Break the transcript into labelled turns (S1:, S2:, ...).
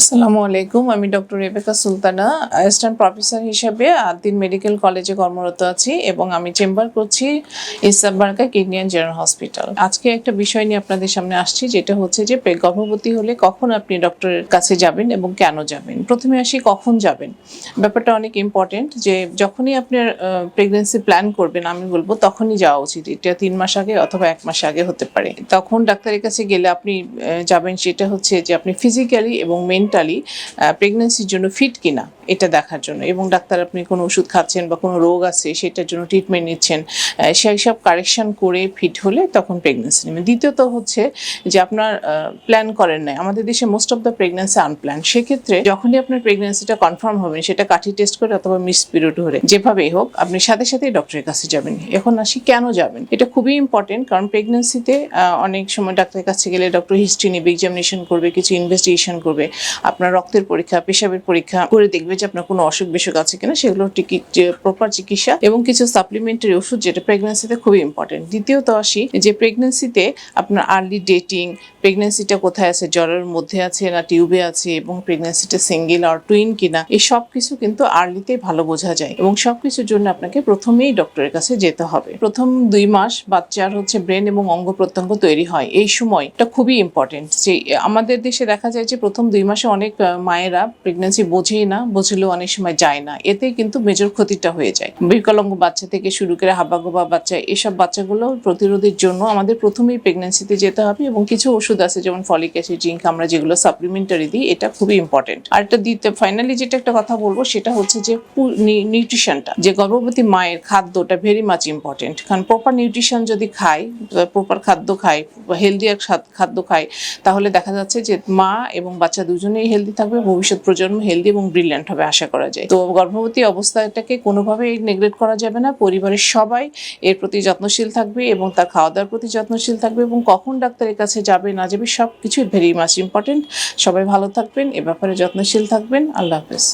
S1: আসসালামু আলাইকুম, আমি doctor Rebeka Sultana, assistant professor হিসেবে আদিন মেডিকেল কলেজে কর্মরত আছি এবং আমি চেম্বার করছি ইসাবারকা কিডনি অ্যান্ড জেনারেল হসপিটাল। আজকে একটা বিষয় নিয়ে আপনাদের সামনে আসছি, যেটা হচ্ছে যে গর্ভবতী হলে কখন আপনি ডক্টরের কাছে যাবেন এবং কেন যাবেন? প্রথমে আসি কখন যাবেন? ব্যাপারটা অনেক ইম্পর্টেন্ট যে যখনই আপনার প্রেগনেন্সি প্ল্যান করবেন, আমি বলব তখনই যাওয়া উচিত। এটা তিন মাস আগে অথবা এক মাস আগে হতে পারে। তখন ডাক্তারের কাছে গেলে আপনি যাবেন, সেটা হচ্ছে যে আপনি ফিজিক্যালি এবং মেন্টালি প্রেগনেন্সির জন্য ফিট কিনা, এটা দেখার জন্য। এবং ডাক্তার আপনি কোনো ওষুধ খাচ্ছেন বা কোনো রোগ আছে, সেটার জন্য ট্রিটমেন্ট নিচ্ছেন সেই সব কারেকশন করে ফিট হলে তখন প্রেগনেন্সি নেবেন। দ্বিতীয়ত হচ্ছে যে আপনার প্ল্যান করেন নাই। আমাদের দেশে most of the pregnancy unplanned সেক্ষেত্রে যখনই আপনার প্রেগনেন্সিটা কনফার্ম হবে, সেটা কাঠি টেস্ট করে অথবা মিস পিরিয়ড হলে, যেভাবেই হোক, আপনি সাথে সাথেই ডক্টরের কাছে যাবেন। এখন আসি কেন যাবেন? এটা খুবই ইম্পর্টেন্ট কারণ প্রেগনেন্সিতে অনেক সময় ডাক্তারের কাছে গেলে ডক্টর হিস্ট্রি নেবে এক্সামিনেশন করবে, কিছু ইনভেস্টিগেশন করবে। আপনার রক্তের পরীক্ষা, পেশাবের পরীক্ষা করে দেখবে যে আপনার কোনো অসুখ বিসুখ আছে কিনা, সেগুলো প্রপার চিকিৎসা এবং কিছু সাপ্লিমেন্টারি ওষুধ যেটা প্রেগনেন্সিতে খুবই ইম্পর্টেন্ট দ্বিতীয়ত আসি যে প্রেগনেন্সিতে আপনার আর্লি ডেটিং প্রেগনেন্সিটা কোথায় আছে, জ্বরের মধ্যে আছে না টিউবে আছে এবং প্রেগনেন্সিটা সিঙ্গেল আর টুইন কিনা, এই সব কিছু কিন্তু আর্লিতেই ভালো বোঝা যায় এবং সব কিছুর জন্য আপনাকে প্রথমেই ডক্টরের কাছে যেতে হবে। প্রথম দুই মাস বাচ্চার হচ্ছে ব্রেন এবং অঙ্গ প্রত্যঙ্গ তৈরি হয়। এই সময়টা খুবই ইম্পর্টেন্ট যে আমাদের দেশে দেখা যায় যে প্রথম দুই মাসে অনেক মায়েরা প্রেগনেন্সি বোঝেই না, বুঝলেও অনেক সময় যায় না। এতে কিন্তু মেজর ক্ষতিটা হয়ে যায়। বিকলাঙ্গ বাচ্চা থেকে শুরু করে হাবাগোবা বাচ্চা, এসব বাচ্চাগুলো প্রতিরোধের জন্য আমাদের প্রথমেই প্রেগনেন্সিতে যেতে হবে এবং কিছু ওষুধ আছে, যেমন ফলিক অ্যাসিড জিঙ্ক আমরা যেগুলো সাপ্লিমেন্টারি দিই, এটা খুবই ইম্পর্টেন্ট আর একটা দিতে ফাইনালি যেটা একটা কথা বলব, সেটা হচ্ছে যে নিউট্রিশনটা যে গর্ভবতী মায়ের খাদ্যটা ভেরি মাচ ইম্পর্টেন্ট কারণ প্রপার নিউট্রিশন যদি খায় প্রপার খাদ্য খায় হেলদি এক খাদ্য খায়, তাহলে দেখা যাচ্ছে যে মা এবং বাচ্চা দুজনেই হেলদি থাকবে, ভবিষ্যৎ প্রজন্ম হেলদি এবং ব্রিলিয়ান্ট হবে আশা করা যায়। তো গর্ভবতী অবস্থাটাকে কোনোভাবেই নেগলেক্ট করা যাবে না, পরিবারের সবাই এর প্রতি যত্নশীল থাকবে এবং তার খাওয়া দাওয়ার প্রতি যত্নশীল থাকবে এবং কখন ডাক্তারের কাছে যাবে, না যাবে সব কিছুই ভেরি মাস ইম্পর্টেন্ট সবাই ভালো থাকবেন, এ ব্যাপারে যত্নশীল থাকবেন, আল্লাহ হাফেজ।